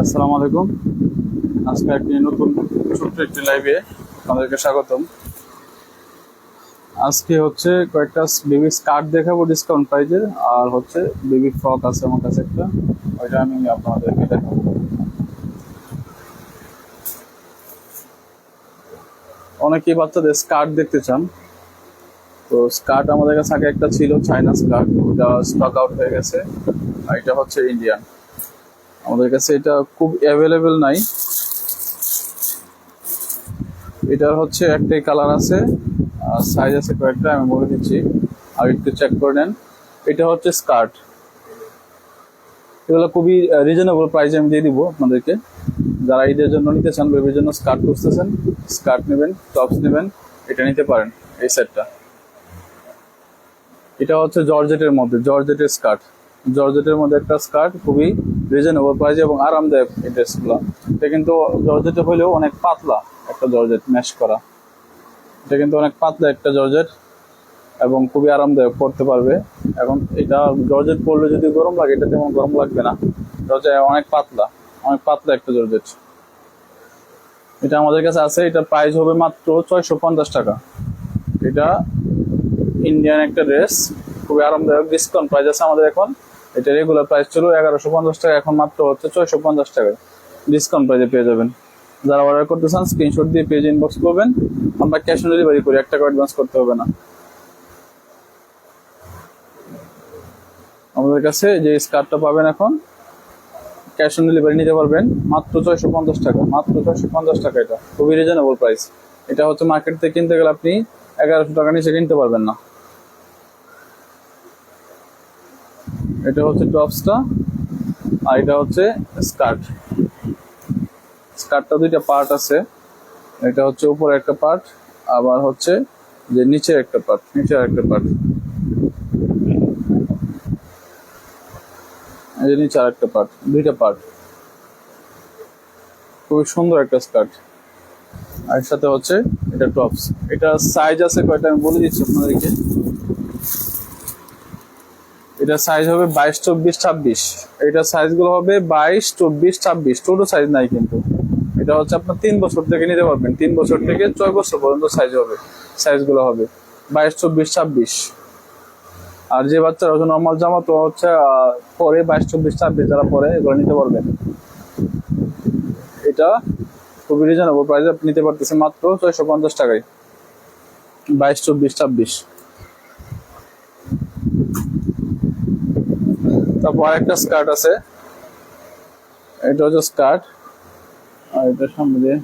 আসসালামু আলাইকুম। আজকে একটি নতুন, ছোট্ট একটি লাইভে আপনাদেরকে স্বাগতম। আজকে হচ্ছে কয়েকটা বেবি স্কার্ট দেখাবো ডিসকাউন্ট প্রাইজের আর হচ্ছে বেবি ফ্রক আছে আমার কাছে একটা। ওইটা আমি আপনাদেরকে দেখাবো। অনেকেই বাচ্চাদের স্কার্ট দেখতে চান। তো স্কার্ট আমাদের কাছে আগে একটা ছিল চাইনা স্কার্ট ওটা স্টক আউট হয়ে গেছে। আর এটা হচ্ছে ইন্ডিয়ান আমাদের কাছে এটা খুব অ্যাভেলেবেল নাই। এটার হচ্ছে একটাই কালার আছে, আর সাইজ আছে কয়েকটা, আমি বলে দিচ্ছি। আর একটু চেক করে নেন। এটা হচ্ছে স্কার্ট এগুলো খুবই রিজনেবল প্রাইসে আমি দিয়ে দিব আপনাদেরকে। যারা ঈদের জন্য নিতে চান বেবির জন্য স্কার্ট খুঁজতেছেন স্কার্ট নেবেন টপস নেবেন, এটা নিতে পারেন এই সেটটা এটা হচ্ছে জর্জেটের মধ্যে, জর্জেটের স্কার্ট জর্জেটের মধ্যে একটা স্কার্ট খুবই রিজনেবল প্রাইস এবং আরামদায়ক এই ড্রেসগুলো। এটা কিন্তু জর্জেটে হলেও অনেক পাতলা একটা জর্জেট ম্যাশ করা। এটা কিন্তু অনেক পাতলা একটা জর্জেট এবং খুবই আরামদায়ক পড়তে পারবে। এখন এটা জর্জেট পরলে যদি গরম লাগে, এটা তেমন গরম লাগবে না। এটা অনেক পাতলা অনেক পাতলা একটা জর্জেট। এটা আমাদের কাছে আছে, এটা প্রাইস হবে মাত্র ছয়শো পঞ্চাশ টাকা। এটা ইন্ডিয়ান একটা ড্রেস খুবই আরামদায়ক ডিসকাউন্ট প্রাইস আছে আমাদের এখন। এটা রেগুলার প্রাইস ছিল এগারোশো পঞ্চাশ টাকা, এখন মাত্র হচ্ছে ছয়শো পঞ্চাশ টাকা। ডিসকাউন্ট প্রাইসে পেয়ে যাবেন। যারা অর্ডার করতে চান স্ক্রিনশট দিয়ে পেজ ইনবক্স করবেন। আমরা ক্যাশ অন ডেলিভারি করি, এক টাকা অ্যাডভান্স করতে হবে না। আমাদের কাছে যে স্কার্টটা পাবেন এখন ক্যাশ অন ডেলিভারি নিতে পারবেন, মাত্র ছয়শো পঞ্চাশ টাকা, মাত্র ছয়শো পঞ্চাশ টাকা এটা। খুবই রিজনেবল প্রাইস এটা হচ্ছে মার্কেট থেকে কিনতে গেলে আপনি এগারোশো টাকা নিচে কিনতে পারবেন না। এটা হচ্ছে টপসটা আর এটা হচ্ছে স্কার্ট। স্কার্টটা দুইটা পার্ট আছে। এটা হচ্ছে উপরে একটা পার্ট, আবার হচ্ছে যে নিচের একটা পার্ট, নিচের একটা পার্ট। এই যে নিচে আরেকটা পার্ট, দুইটা পার্ট। খুবই সুন্দর একটা স্কার্ট। আর সাথে হচ্ছে এটা টপস। এটা সাইজ আছে কয়টা আমি বলে দিচ্ছি আপনাদেরকে। এটা সাইজ হবে বাইশ, চব্বিশ, ছাব্বিশ। এটা সাইজগুলো হবে বাইশ, চব্বিশ, ছাব্বিশ। ছোট সাইজ নাই কিন্তু। এটা হচ্ছে আপনার তিন বছর থেকে নিতে পারবেন। তিন বছর থেকে ছয় বছর পর্যন্ত সাইজ হবে। সাইজগুলো হবে বাইশ, চব্বিশ, ছাব্বিশ। আর যে বাচ্চারা হচ্ছে নর্মাল জামা তো হচ্ছে পরে বাইশ, চব্বিশ, ছাব্বিশ যারা পরে, এগুলো নিতে পারবেন। এটা খুবই রিজনেবল প্রাইসে আপনি নিতে পারতেছেন মাত্র ছয়শো পঞ্চাশ টাকায়। বাইশ, চব্বিশ, ছাব্বিশ। তারপর একটা স্কার্ট আছে। এটা হচ্ছে স্কার্ট। আর এটা সামনে দিয়ে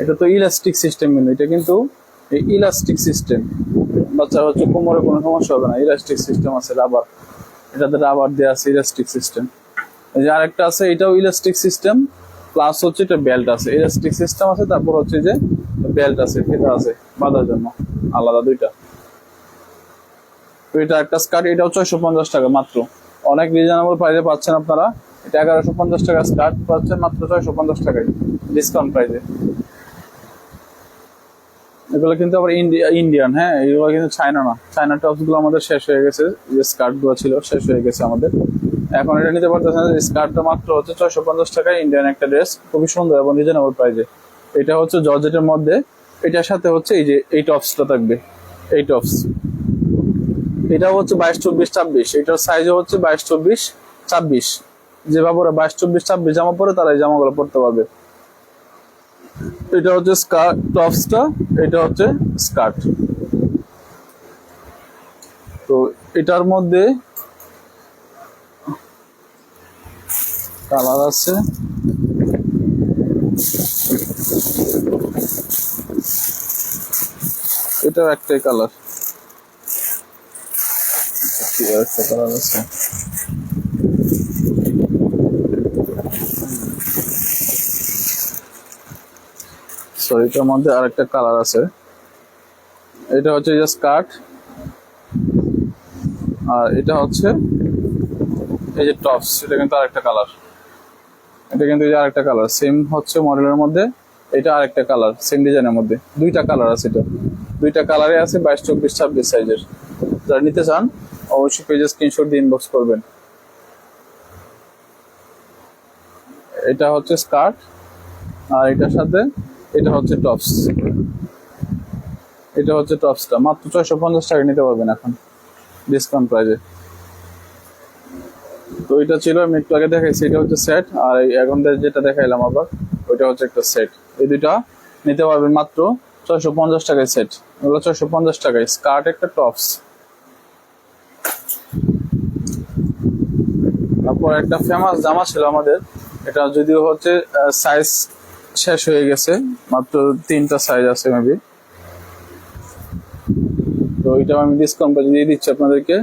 এটা তো ইলাস্টিক সিস্টেম কিন্তু, এটা কিন্তু এই ইলাস্টিক সিস্টেম বাচ্চা হচ্ছে কোমরে কোনো সমস্যা হবে না ইলাস্টিক সিস্টেম আছে রাবার এটাতে রাবার দেওয়া আছে ইলাস্টিক সিস্টেম এই যে আরেকটা আছে, এটাও ইলাস্টিক সিস্টেম প্লাস হচ্ছে এটা বেল্ট আছে। ইলাস্টিক সিস্টেম আছে, তারপর হচ্ছে যে বেল্ট আছে ফিতা আছে, বাঁধার জন্য। আলাদা দুইটা। তো এটা একটা স্কার্ট, এটাও ছয়শো পঞ্চাশ টাকা মাত্র। অনেক রিজনেবল প্রাইসে পাচ্ছেন আপনারা। এটা এগারোশো পঞ্চাশ টাকা স্কার্ট পাচ্ছেন, মাত্র ছয়শো পঞ্চাশ টাকায় ডিসকাউন্ট প্রাইসে এগুলো কিন্তু আবার ইন্ডিয়া ইন্ডিয়ান হ্যাঁ এগুলো কিন্তু চায়না না। চায়না টপসগুলো আমাদের শেষ হয়ে গেছে, যে স্কার্টগুলো ছিল, শেষ হয়ে গেছে আমাদের। এখন এটা নিতে পারতেছেন স্কার্টটা মাত্র হচ্ছে ছয়শো পঞ্চাশ টাকায় ইন্ডিয়ান একটা ড্রেস খুবই সুন্দর এবং রিজনেবল প্রাইসে এটা হচ্ছে জর্জেটের মধ্যে, এটার সাথে হচ্ছে এই যে, এই টপসটা থাকবে, এই টপস এটা হচ্ছে বাইশ, চব্বিশ, ছাব্বিশ। এটার সাইজও হচ্ছে বাইশ, চব্বিশ, ছাব্বিশ। যে বাবুরা বাইশ, চব্বিশ, ছাব্বিশ জামা পরে তারা এই জামাগুলো পরতে পারবে। এটা হচ্ছে স্কার্ট টপসটা এটা হচ্ছে স্কার্ট তো এটার মধ্যে কালার আছে। এটাও একটাই কালার কি কালার আছে সো এটার মধ্যে আরেকটা কালার আছে। এটা হচ্ছে যে স্কার্ট আর এটা হচ্ছে এই যে টপস এটা কিন্তু আরেকটা কালার এটা কিন্তু এই যে আরেকটা কালার সেম হচ্ছে মডেলের মধ্যে, এটা আরেকটা কালার সেম ডিজাইনের মধ্যে। দুইটা কালার আছে এটা। দুইটা কালারে আছে বাইশ, চব্বিশ, ছাব্বিশ সাইজের যারা নিতে চান অবশ্যই পেজে স্ক্রিনশট দিয়ে ইনবক্স করবেন। এটা হচ্ছে স্কার্ট আর এটার সাথে এটা হচ্ছে টপস এটা হচ্ছে টপসটা মাত্র ছয়শো পঞ্চাশ টাকা নিতে পারবেন এখন ডিসকাউন্ট প্রাইজে তো এটা ছিল, আমি একটু আগে দেখাইছি, এটা হচ্ছে সেট আর এখন যেটা দেখাইলাম আবার, ওইটা হচ্ছে একটা সেট এই দুইটা নিতে পারবেন মাত্র ছয়শো পঞ্চাশ টাকায় সেট ছয়শো পঞ্চাশ টাকায়। স্কার্ট একটা টপস তারপর একটা ফেমাস জামা ছিল আমাদের। এটা যদিও হচ্ছে সাইজ শেষ হয়ে গেছে, মাত্র তিনটা সাইজ আছে মেবি তো এটা আমি ডিসকাউন্ট দিয়ে দিচ্ছি আপনাদেরকে।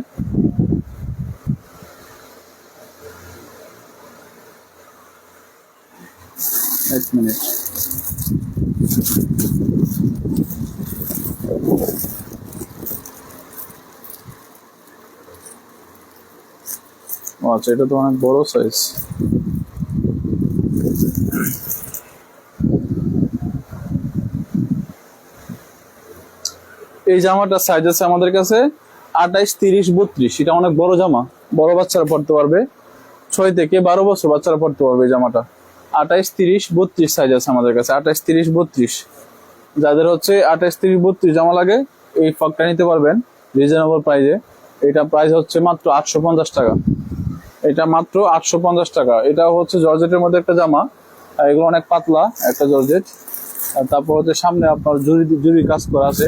এক মিনিট আচ্ছা এটা তো অনেক বড় সাইজ এই জামাটার সাইজ আছে আমাদের কাছে আঠাইশ, তিরিশ, বত্রিশ। এটা অনেক বড় জামা। বড় বাচ্চারা পড়তে পারবে। ছয় থেকে বারো বছর বাচ্চারা পড়তে পারবে এই জামাটা। আঠাইশ, তিরিশ, বত্রিশ সাইজ আছে আমাদের কাছে। আঠাইশ, তিরিশ, বত্রিশ। যাদের হচ্ছে আঠাইশ, তিরিশ, বত্রিশ জামা লাগে, এই ফকটা নিতে পারবেন। রিজনেবল প্রাইজে এটা প্রাইস হচ্ছে মাত্র আটশো পঞ্চাশ টাকা। এটা মাত্র আটশো পঞ্চাশ টাকা। এটা হচ্ছে জর্জেটের মধ্যে একটা জামা। এগুলো অনেক পাতলা একটা জর্জেট। তারপর হচ্ছে সামনে আপনার জুরি জুরি কাজ করা আছে।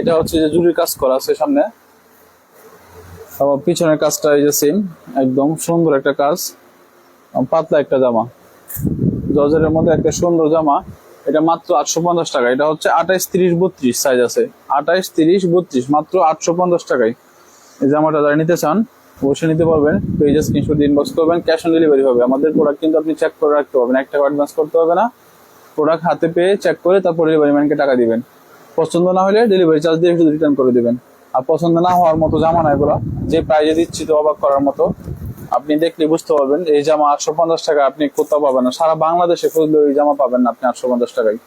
এটা হচ্ছে যে জুরির কাজ করা আছে সামনে। আবার পিছনের কাজটা এই যে সেম একদম সুন্দর একটা কাজ। পাতলা একটা জামা। জর্জেটের মধ্যে একটা সুন্দর জামা। এটা মাত্র আটশো পঞ্চাশ টাকা। এটা হচ্ছে আঠাইশ তিরিশ বত্রিশ সাইজ আছে। আঠাইশ তিরিশ বত্রিশ, মাত্র আটশো পঞ্চাশ টাকায়। এই জামাটা যারা নিতে চান, অবশ্যই নিতে পারবেন। পেজে স্ক্রিনশট ইনবক্স করবেন ক্যাশ অন ডেলিভারি হবে। আমাদের প্রোডাক্ট কিন্তু আপনি চেক করে রাখতে পারবেন। এক টাকা অ্যাডভান্স করতে হবে না। প্রোডাক্ট হাতে পেয়ে চেক করে তারপর ডেলিভারি ম্যানকে টাকা দিবেন। পছন্দ না হলে ডেলিভারি চার্জ দিয়ে রিটার্ন করে দিবেন। আর পছন্দ না হওয়ার মতো জামা না এগুলো, যে প্রাইজে দিচ্ছি তো অবাক করার মতো, আপনি দেখলে বুঝতে পারবেন, এই জামা আটশো পঞ্চাশ টাকা আপনি কোথাও পাবেন না। সারা বাংলাদেশে খুঁজলে এই জামা পাবেন না আপনি আটশো পঞ্চাশ টাকায়।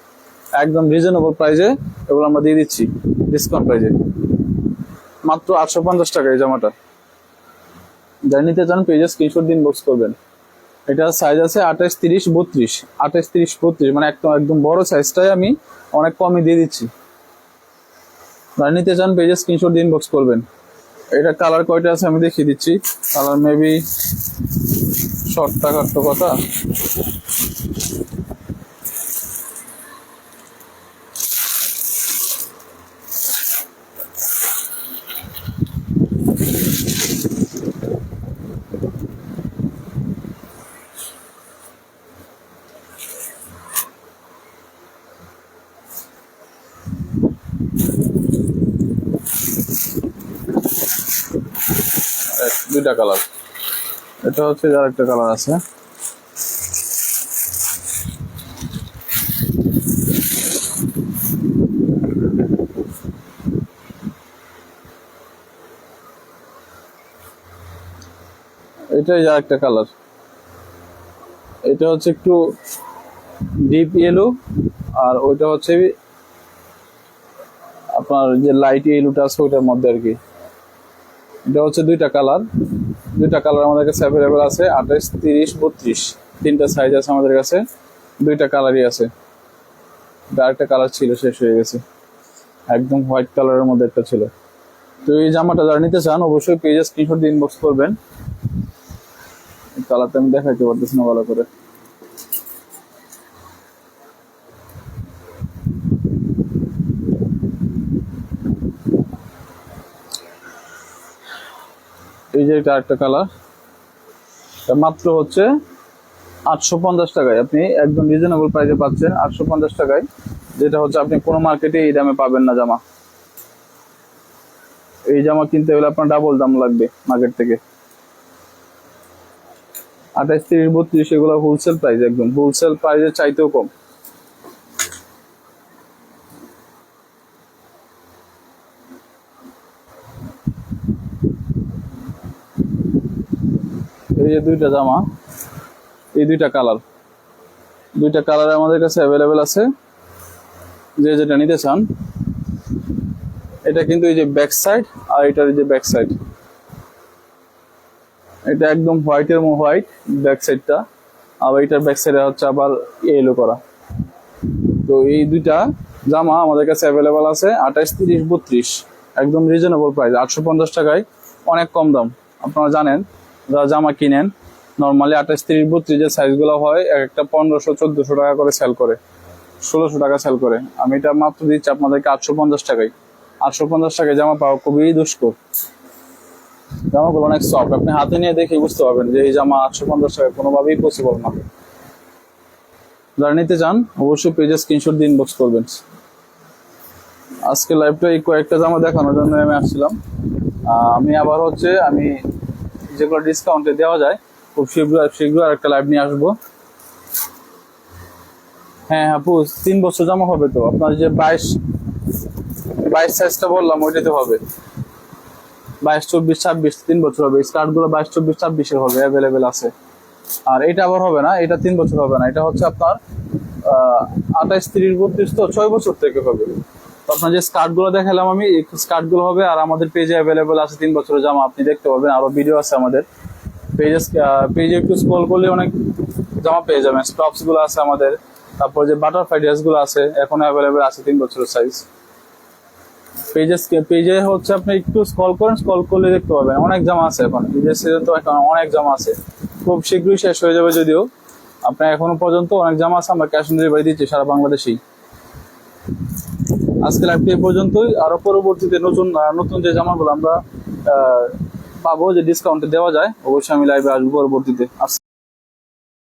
একদম রিজনেবল প্রাইজে এগুলো আমরা দিয়ে দিচ্ছি। ডিসকাউন্ট প্রাইজে মাত্র আটশো পঞ্চাশ টাকা এই জামাটা। যারা নিতে চান পেজে স্ক্রিনশট দিন বক্স করবেন। এটা সাইজ আছে আঠাশ, তিরিশ, বত্রিশ। আঠাশ, তিরিশ, বত্রিশ মানে একদম একদম বড় সাইজটাই আমি অনেক কমে দিয়ে দিচ্ছি। যারা নিতে চান পেজে স্ক্রিনশট দিন বক্স করবেন। এটা কালার কয়টা আছে আমি দেখিয়ে দিচ্ছি। কালার মেবি শর্ট টাকার তো কথা। দুইটা কালার এটা হচ্ছে যার একটা কালার আছে। এটাই যার একটা কালার এটা হচ্ছে একটু ডিপ ইয়েলো আর ওইটা হচ্ছে আপনার যে লাইট ইয়েলোটা আছে ওইটার মধ্যে আর কি। এটা হচ্ছে দুইটা কালার। দুইটা কালার আমাদের কাছে অ্যাভেলেবেল আছে, আঠাশ, তিরিশ, বত্রিশ। তিনটা সাইজ আছে আমাদের কাছে, দুইটা কালারই আছে। আরেকটা কালার ছিল, শেষ হয়ে গেছে। একদম হোয়াইট কালারের মধ্যে একটা ছিল। তো এই জামাটা যারা নিতে চান, অবশ্যই পেজে স্ক্রিনশট দিয়ে ইনবক্স করবেন। কালারটা আমি দেখাইতে পারতেছি না ভালো করে। এই যে এটা একটা কালার মাত্র হচ্ছে আটশো পঞ্চাশ টাকায়। আপনি একদম রিজনেবল প্রাইসে পাচ্ছেন আটশো পঞ্চাশ টাকায়, যেটা হচ্ছে আপনি কোনো মার্কেটে এই দামে পাবেন না জামা। এই জামা কিনতে হলে আপনার ডাবল দাম লাগবে মার্কেট থেকে। আঠাইশ তিরিশ, বত্রিশ, এগুলো হোলসেল প্রাইস একদম। হোলসেল প্রাইসের চাইতেও কম। এই যে দুইটা জামা, এই দুইটা কালার দুইটা কালার আমাদের কাছে অ্যাভেলেবেল আছে। যে যেটা নিতে চান, এটা কিন্তু এই যে ব্যাক সাইড আর এটার এই যে ব্যাক সাইড এটা একদম হোয়াইটের হোয়াইট ব্যাক সাইডটা আর এটার ব্যাক সাইডে হচ্ছে আবার ইয়েলো করা। তো এই দুইটা জামা আমাদের কাছে অ্যাভেলেবেল আছে আঠাইশ তিরিশ বত্রিশ। একদম রিজনেবল প্রাইস আটশো পঞ্চাশ টাকায়, অনেক কম দাম। আপনারা জানেন যারা জামা কিনেন নর্মালি আঠাইশ তিরিশ বত্রিশ যে সাইজগুলো হয়, এক একটা পনেরোশো, চোদ্দশো টাকা করে সেল করে, ষোলোশো টাকা সেল করে। আমি এটা মাত্র দিচ্ছি আপনাদেরকে আটশো পঞ্চাশ টাকায়। আটশো পঞ্চাশ টাকায় জামা পাওয়া খুবই দুষ্কর। জামাগুলো অনেক সফট আপনি হাতে নিয়ে দেখে বুঝতে পারবেন যে এই জামা আটশো পঞ্চাশ টাকায় কোনোভাবেই পসিবল না। যারা নিতে চান, অবশ্যই পেজে স্ক্রিনশট দিয়ে ইনবক্স করবেন। আজকে লাইভটা এই কয়েকটা জামা দেখানোর জন্য আমি আসছিলাম। আমি আবার হচ্ছে, আমি যেগুলো ডিসকাউন্টে দেওয়া যায়, খুব শীঘ্র শীঘ্র একটা লাইভ নিয়ে আসব। হ্যাঁ আপু, তিন বছর জমা হবে তো। আপনার যে বাইশ বাইশ সাইজটা বললাম, ওইটাতে হবে। বাইশ, চব্বিশ, ছাব্বিশ, তিন বছর হবে। স্কার্টগুলো বাইশ, চব্বিশ, ছাব্বিশের হবে অ্যাভেলেবেল আছে। আর এটা আবার হবে না, এটা তিন বছর হবে না। এটা হচ্ছে আপনার, আহ, আঠাইশ, তিরিশ, বত্রিশ তো ছয় বছর থেকে হবে। আপনার যে স্কার্টগুলো দেখালাম আমি, এই স্কার্টগুলো হবে আর আমাদের পেজে অ্যাভেলেবেল আছে তিন বছরের জামা, আপনি দেখতে পাবেন আরও ভিডিও আছে আমাদের। পেজে পেজে একটু স্ক্রল করলে অনেক জামা পেয়ে যাবেন। স্টপসগুলো আছে আমাদের, তারপর যে বাটারফ্লাই ড্রেসগুলো আছে, এখন অ্যাভেলেবেল আছে তিন বছরের সাইজ পেজে পেজে হচ্ছে আপনি একটু স্ক্রল করেন স্ক্রল করলে দেখতে পাবেন। অনেক জামা আছে এখন। ঈদের সিজন তো এখন অনেক জামা আছে। খুব শীঘ্রই শেষ হয়ে যাবে যদিও। আপনার এখনও পর্যন্ত অনেক জামা আছে, আমরা ক্যাশ অন ডেলিভারি দিচ্ছি সারা বাংলাদেশেই। আজকে লাইভটি এ পর্যন্তই। আরও পরবর্তীতে নতুন নতুন যে জামাগুলো আমরা পাবো, যে ডিসকাউন্টে দেওয়া যায়, অবশ্যই আমি লাইভে আসব পরবর্তীতে।